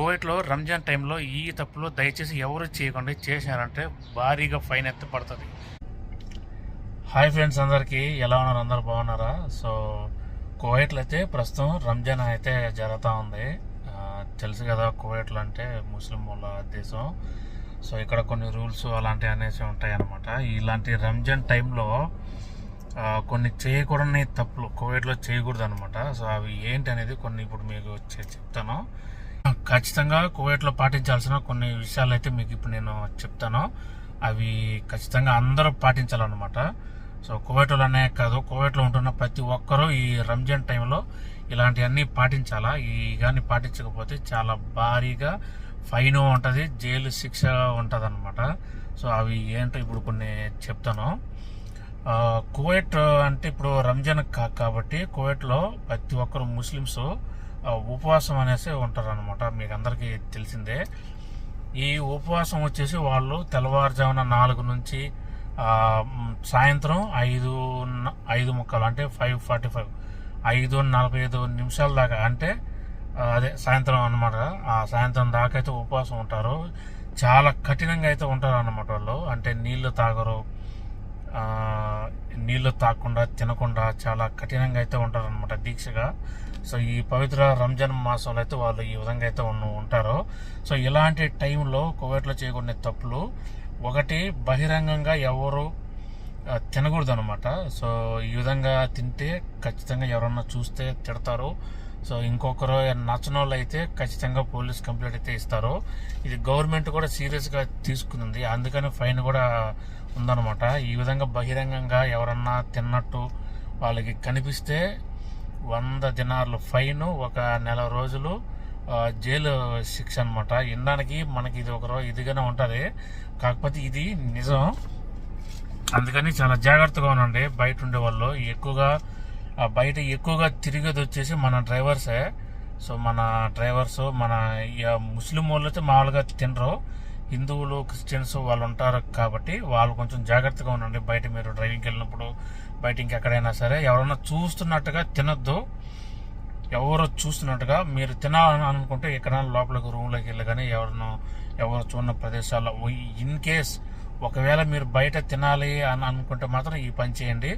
కువైట్లో రంజాన్ టైంలో ఈ తప్పులు దయచేసి ఎవరు చేయకుండా చేశారంటే భారీగా ఫైన్ ఎత్తి పడుతుంది. హాయ్ ఫ్రెండ్స్ అందరికీ ఎలా ఉన్నారు? అందరు బాగున్నారా? సో కువైట్లో అయితే ప్రస్తుతం రంజాన్ అయితే జరుగుతూ ఉంది. తెలుసు కదా కువైట్లో అంటే ముస్లిం వాళ్ళ దేశం. సో ఇక్కడ కొన్ని రూల్స్ అలాంటివి అనేసి ఉంటాయన్నమాట. ఇలాంటి రంజాన్ టైంలో కొన్ని చేయకూడని తప్పులు కోవిడ్లో చేయకూడదు అనమాట సో అవి ఏంటి అనేది కొన్ని ఇప్పుడు మీకు చెప్తాను. ఖచ్చితంగా కోవిడ్లో పాటించాల్సిన కొన్ని విషయాలు అయితే మీకు ఇప్పుడు నేను చెప్తాను. అవి ఖచ్చితంగా అందరూ పాటించాలన్నమాట. సో కోవిడ్లోనే కాదు కోవిడ్లో ఉంటున్న ప్రతి ఒక్కరూ ఈ రంజాన్ టైంలో ఇలాంటివన్నీ పాటించాలా? ఈ కానీ పాటించకపోతే చాలా భారీగా ఫైన్ ఉంటుంది జైలు శిక్ష ఉంటుంది అనమాట సో అవి ఏంటో ఇప్పుడు కొన్ని చెప్తాను. కువైట్ అంటే ఇప్పుడు రంజాన్ కా కాబట్టి కువైట్లో ప్రతి ఒక్కరు ముస్లిమ్స్ ఉపవాసం అనేసి ఉంటారు అనమాట మీకు అందరికీ తెలిసిందే. ఈ ఉపవాసం వచ్చేసి వాళ్ళు తెల్లవారుజామున నాలుగు నుంచి సాయంత్రం ఐదు ఐదు ముక్కలు అంటే ఫైవ్ ఫార్టీ ఫైవ్ ఐదు నలభై ఐదు నిమిషాల దాకా అంటే అదే సాయంత్రం అన్నమాట. ఆ సాయంత్రం దాకా అయితే ఉపవాసం ఉంటారు. చాలా కఠినంగా అయితే ఉంటారు అన్నమాట వాళ్ళు. అంటే నీళ్ళు తాగరు. నీళ్ళు నీళ్ళు తాగకుండా తినకుండా చాలా కఠినంగా అయితే ఉంటారనమాట దీక్షగా. సో ఈ పవిత్ర రంజాన్ మాసంలో అయితే వాళ్ళు ఈ విధంగా అయితే ఉన్న- ఉంటారు. సో ఇలాంటి టైంలో కువైట్లో చేయకూడని తప్పులు. ఒకటి బహిరంగంగా ఎవరు తినకూడదు అనమాట సో ఈ విధంగా తింటే ఖచ్చితంగా ఎవరన్నా చూస్తే తిడతారు. సో ఇంకొకరు నచ్చని వాళ్ళు అయితే ఖచ్చితంగా పోలీస్ కంప్లైంట్ అయితే ఇస్తారు. ఇది గవర్నమెంట్ కూడా సీరియస్గా తీసుకుంది. అందుకని ఫైన్ కూడా ఉందన్నమాట. ఈ విధంగా బహిరంగంగా ఎవరన్నా తిన్నట్టు వాళ్ళకి కనిపిస్తే వంద దినార్లు ఫైన్ ఒక నెల రోజులు జైలు శిక్ష అనమాట వినడానికి మనకి ఇది ఒక రో- ఇదిగానే ఉంటుంది. కాకపోతే ఇది నిజం. అందుకని చాలా జాగ్రత్తగా ఉండండి. బయట ఉండే వాళ్ళు ఎక్కువగా బయట ఎక్కువగా తిరిగేది వచ్చేసి మన డ్రైవర్సే. సో మన డ్రైవర్స్ మన ఇక ముస్లిం వాళ్ళు అయితే మామూలుగా తినరు. హిందువులు క్రిస్టియన్స్ వాళ్ళు ఉంటారు కాబట్టి వాళ్ళు కొంచెం జాగ్రత్తగా ఉండండి. బయట మీరు డ్రైవింగ్కి వెళ్ళినప్పుడు బయట ఇంకెక్కడైనా సరే ఎవరైనా చూస్తున్నట్టుగా తినొద్దు. ఎవరో చూస్తున్నట్టుగా మీరు తినాలని అనుకుంటే ఎక్కడైనా లోపలికి రూమ్లోకి వెళ్ళి కానీ ఎవరినో ఎవరు చూడని ప్రదేశాల్లో ఇన్ కేస్ ఒకవేళ మీరు బయట తినాలి అని అనుకుంటే మాత్రం ఈ పని చేయండి.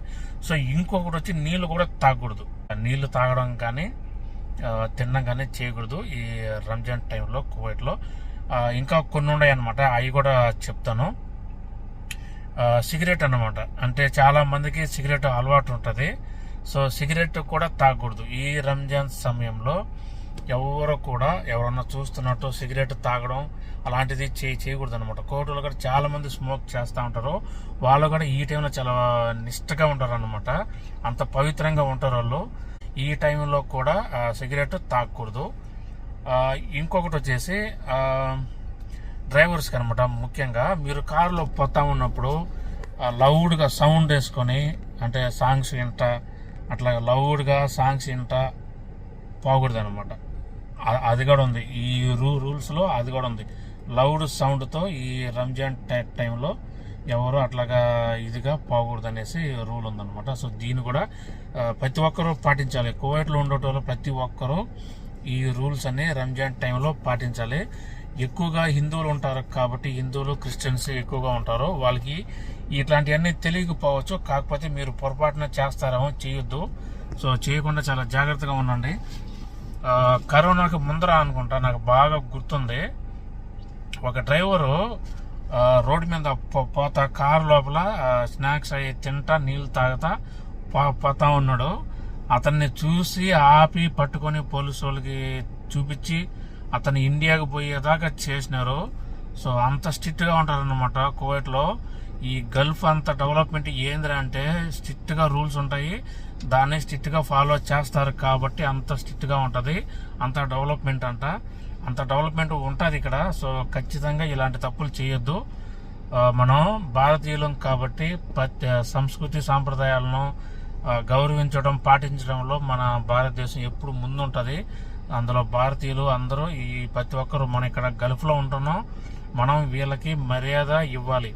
సో ఇంకొకటి వచ్చి నీళ్ళు కూడా తాగకూడదు. నీళ్ళు తాగడం కానీ తినడం కానీ చేయకూడదు ఈ రంజాన్ టైంలో కువైట్లో. ఇంకా కొన్ని ఉన్నాయి అనమాట అవి కూడా చెప్తాను. సిగరెట్ అన్నమాట. అంటే చాలా మందికి సిగరెట్ అలవాటు ఉంటుంది. సో సిగరెట్ కూడా తాగకూడదు. ఈ రంజాన్ సమయంలో ఎవరు కూడా ఎవరన్నా చూస్తున్నట్టు సిగరెట్ తాగడం అలాంటిది చేయ చేయకూడదు అనమాట కోర్టులో కూడా చాలామంది స్మోక్ చేస్తూ ఉంటారు. వాళ్ళు కూడా ఈ టైంలో చాలా నిష్టగా ఉంటారు అనమాట అంత పవిత్రంగా ఉంటారు వాళ్ళు. ఈ టైంలో కూడా సిగరెట్ తాగకూడదు. ఇంకొకటి వచ్చేసి డ్రైవర్స్కి అనమాట ముఖ్యంగా మీరు కారులో పోతా ఉన్నప్పుడు లౌడ్గా సౌండ్ వేసుకొని అంటే సాంగ్స్ వింట అట్లా లౌడ్గా సాంగ్స్ వింట పోకూడదు అనమాట అది కూడా ఉంది. ఈ రూ రూల్స్లో అది కూడా ఉంది. లౌడ్ సౌండ్తో ఈ రంజాన్ టైంలో ఎవరు అట్లాగా ఇదిగా పోకూడదు అనేసి రూల్ ఉందనమాట సో దీన్ని కూడా ప్రతి ఒక్కరూ పాటించాలి. కోవిడ్లో ఉండేటోళ్ళు ప్రతి ఒక్కరూ ఈ రూల్స్ అన్ని రంజాన్ టైంలో పాటించాలి. ఎక్కువగా హిందువులు ఉంటారు కాబట్టి హిందువులు క్రిస్టియన్స్ ఎక్కువగా ఉంటారు. వాళ్ళకి ఇట్లాంటివన్నీ తెలియకపోవచ్చు. కాకపోతే మీరు పొరపాటున చేస్తారేమో చేయొద్దు. సో చేయకుండా చాలా జాగ్రత్తగా ఉండండి. కరోనాకి ముందర అనుకుంటా నాకు బాగా గుర్తుంది. ఒక డ్రైవరు రోడ్డు మీద పోతా కారు లోపల స్నాక్స్ అవి తింటా నీళ్ళు తాగుతా పోతా ఉన్నాడు. అతన్ని చూసి ఆపి పట్టుకొని పోలీసు వాళ్ళకి చూపించి అతను ఇండియాకి పోయేదాకా చేసినారు. సో అంత స్ట్రిక్ట్గా ఉంటారనమాట కువైట్లో. ఈ గల్ఫ్ అంత డెవలప్మెంట్ ఏందిరా అంటే స్ట్రిక్ట్గా రూల్స్ ఉంటాయి. దాన్ని స్ట్రిక్ట్గా ఫాలో చేస్తారు కాబట్టి అంత స్ట్రిక్ట్గా ఉంటుంది. అంత డెవలప్మెంట్ అంట. అంత డెవలప్మెంట్ ఉంటుంది ఇక్కడ. సో ఖచ్చితంగా ఇలాంటి తప్పులు చేయొద్దు. మనం భారతీయులం కాబట్టి ప్రతి సంస్కృతి సాంప్రదాయాలను గౌరవించడం పాటించడంలో మన భారతదేశం ఎప్పుడు ముందుంటుంది. అందులో భారతీయులు అందరూ ఈ ప్రతి ఒక్కరు మనం ఇక్కడ గల్ఫ్లో ఉంటున్నాం. మనం వీళ్ళకి మర్యాద ఇవ్వాలి.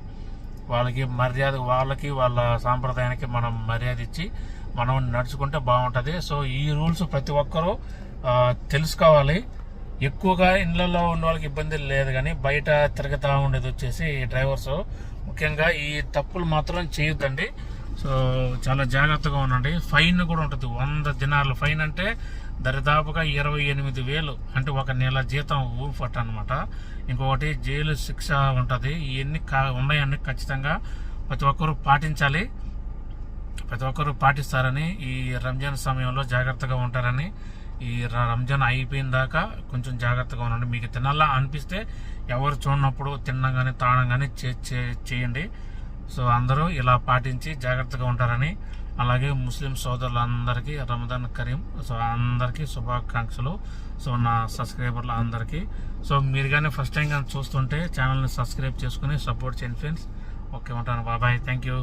వాళ్ళకి మర్యాద వాళ్ళకి వాళ్ళ సాంప్రదాయానికి మనం మర్యాద ఇచ్చి మనం నడుచుకుంటే బాగుంటుంది. సో ఈ రూల్స్ ప్రతి ఒక్కరూ తెలుసుకోవాలి. ఎక్కువగా ఇళ్ళలో ఉన్న వాళ్ళకి ఇబ్బంది లేదు కానీ బయట తిరగతా ఉండేది వచ్చేసి డ్రైవర్స్. ముఖ్యంగా ఈ తప్పులు మాత్రం చేయొద్దండి. సో చాలా జాగ్రత్తగా ఉండండి. ఫైన్ కూడా ఉంటుంది. వంద దినాలు ఫైన్ అంటే దరిదాపుగా ఇరవై ఎనిమిది వేలు. అంటే ఒక నెల జీతం ఊఫట్ అనమాట ఇంకొకటి జైలు శిక్ష ఉంటుంది. ఇవన్నీ కా ఉన్నాయన్నీ ఖచ్చితంగా ప్రతి ఒక్కరూ పాటించాలి. ప్రతి ఒక్కరూ పాటిస్తారని ఈ రంజాన్ సమయంలో జాగ్రత్తగా ఉంటారని ఈ రంజాన్ అయిపోయిన దాకా కొంచెం జాగ్రత్తగా ఉండండి. మీకు తినాలా అనిపిస్తే ఎవరు చూడనప్పుడు తినడం కానీ తాగడం కానీ చే- చేయండి. సో అందరూ ఇలా పాటించి జాగ్రత్తగా ఉంటారని అలాగే ముస్లిం సోదరులందరికీ రమదాన్ కరీం సో అందరికీ శుభాకాంక్షలు. సో నా సబ్స్క్రైబర్లు అందరికీ. సో మీరు కానీ ఫస్ట్ టైం కానీ చూస్తుంటే ఛానల్ని సబ్స్క్రైబ్ చేసుకుని సపోర్ట్ చేయండి ఫ్రెండ్స్. ఓకే ఉంటాను. బాబాయ్ థ్యాంక్ యూ